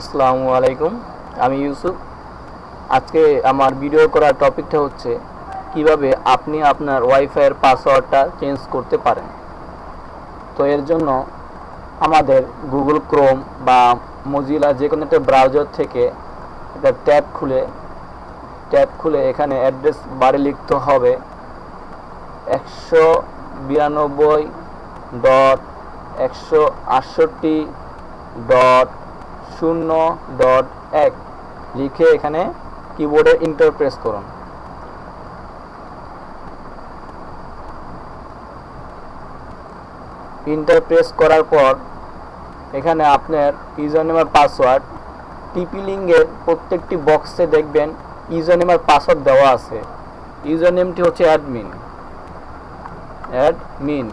আসসালামু আলাইকুম, আমি ইউসুফ। আজকে আমার ভিডিও করার টপিকটা হচ্ছে, কীভাবে আপনি আপনার ওয়াইফাইয়ের পাসওয়ার্ডটা চেঞ্জ করতে পারেন। তো এর জন্য আমাদের গুগল ক্রোম বা মজিলা যে কোনো একটা ব্রাউজার থেকে একটা ট্যাব খুলে ট্যাব খুলে এখানে অ্যাড্রেস বারে লিখতে হবে একশো বিরানব্বই ডট একশো আটষট্টি ডট শূন্য ডট এক। লিখে এখানে কিবোর্ডে ইন্টার প্রেস করুন। ইন্টার প্রেস করার পর এখানে আপনার ইউজার নেম আর পাসওয়ার্ড টিপি লিঙ্গের প্রত্যেকটি বক্সে দেখবেন ইউজার নেম আর পাসওয়ার্ড দেওয়া আছে। ইউজার নেমটি হচ্ছে অ্যাডমিন অ্যাডমিন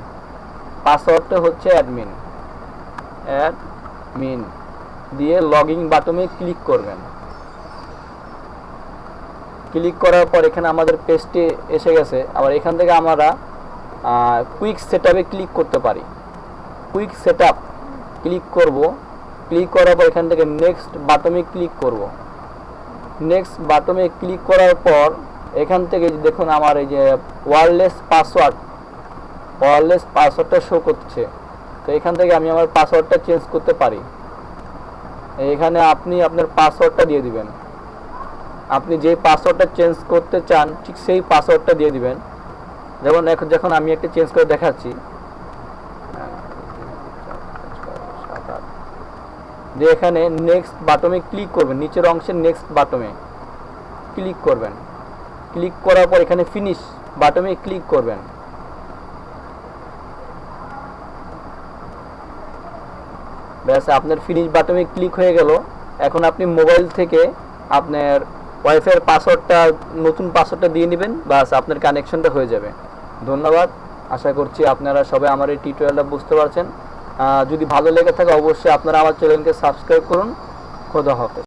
পাসওয়ার্ডটা হচ্ছে অ্যাডমিন অ্যাডমিন দিয়ে লগইন বাটনে ক্লিক করবেন। ক্লিক করার পর এখানে আমাদের পেজটি এসে গেছে। আবার এখান থেকে আমরা কুইক সেটআপে ক্লিক করতে পারি। কুইক সেটআপ ক্লিক করব। ক্লিক করার পর এখান থেকে নেক্সট বাটনে ক্লিক করব। নেক্সট বাটনে ক্লিক করার পর এখান থেকে দেখুন আমার এই যে ওয়ারলেস পাসওয়ার্ড ওয়ারলেস পাসওয়ার্ডটা শো করছে। তো এখান থেকে আমি আমার পাসওয়ার্ডটা চেঞ্জ করতে পারি। এখানে আপনি আপনার পাসওয়ার্ডটা দিয়ে দিবেন। আপনি যে পাসওয়ার্ডটা চেঞ্জ করতে চান, ঠিক সেই পাসওয়ার্ডটা দিয়ে দিবেন। যেমন এখন যখন আমি একটা চেঞ্জ করে দেখাচ্ছি, যে এখানে নেক্সট বাটমে ক্লিক করবেন, নিচের অংশে নেক্সট বাটমে ক্লিক করবেন। ক্লিক করার পর এখানে ফিনিশ বাটমে ক্লিক করবেন। ব্যাস, আপনার ফিনিশ বাটনে ক্লিক হয়ে গেল। এখন আপনি মোবাইল থেকে আপনার ওয়াইফাইয়ের পাসওয়ার্ডটা নতুন পাসওয়ার্ডটা দিয়ে নেবেন বাস আপনার কানেকশনটা হয়ে যাবে। ধন্যবাদ। আশা করছি আপনারা সবাই আমার এই টিউটোরিয়ালটা বুঝতে পারছেন। যদি ভালো লেগে থাকে, অবশ্যই আপনারা আমার চ্যানেলকে সাবস্ক্রাইব করুন। খোদা হাফেজ।